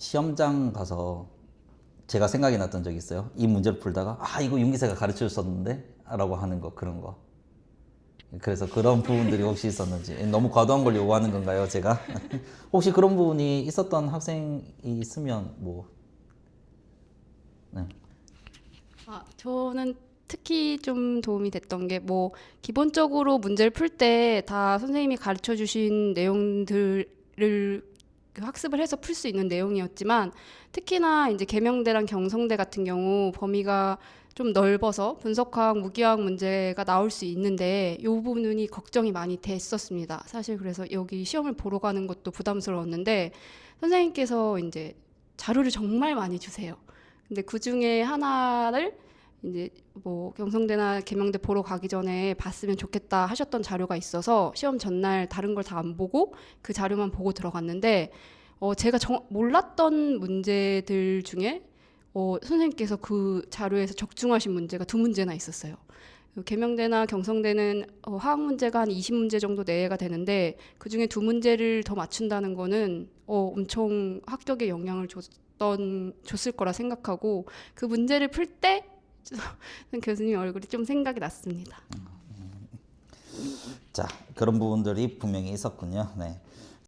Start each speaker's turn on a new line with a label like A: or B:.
A: 시험장 가서 제가 생각이 났던 적이 있어요. 이 문제를 풀다가 아 이거 윤기세가 가르쳐 줬었는데 라고 하는 거 그런 거. 그래서 그런 부분들이 혹시 있었는지 너무 과도한 걸 요구하는 건가요, 제가? 혹시 그런 부분이 있었던 학생이 있으면 뭐 네.
B: 아, 저는 특히 좀 도움이 됐던 게 뭐 기본적으로 문제를 풀 때 다 선생님이 가르쳐 주신 내용들을 학습을 해서 풀 수 있는 내용이었지만 특히나 이제 계명대랑 경성대 같은 경우 범위가 좀 넓어서 분석학, 무기학 문제가 나올 수 있는데 이 부분이 걱정이 많이 됐었습니다. 사실 그래서 여기 시험을 보러 가는 것도 부담스러웠는데 선생님께서 이제 자료를 정말 많이 주세요. 근데 그 중에 하나를 이제 뭐 경성대나 계명대 보러 가기 전에 봤으면 좋겠다 하셨던 자료가 있어서 시험 전날 다른 걸 다 안 보고 그 자료만 보고 들어갔는데 어 제가 정, 몰랐던 문제들 중에 어 선생님께서 그 자료에서 적중하신 문제가 두 문제나 있었어요. 계명대나 경성대는 어, 화학 문제가 한 20문제 정도 내외가 되는데 그 중에 두 문제를 더 맞춘다는 거는 어, 엄청 합격에 영향을 줬던 줬을 거라 생각하고 그 문제를 풀때 교수님 얼굴이 좀 생각이 났습니다.
A: 자 그런 부분들이 분명히 있었군요. 네.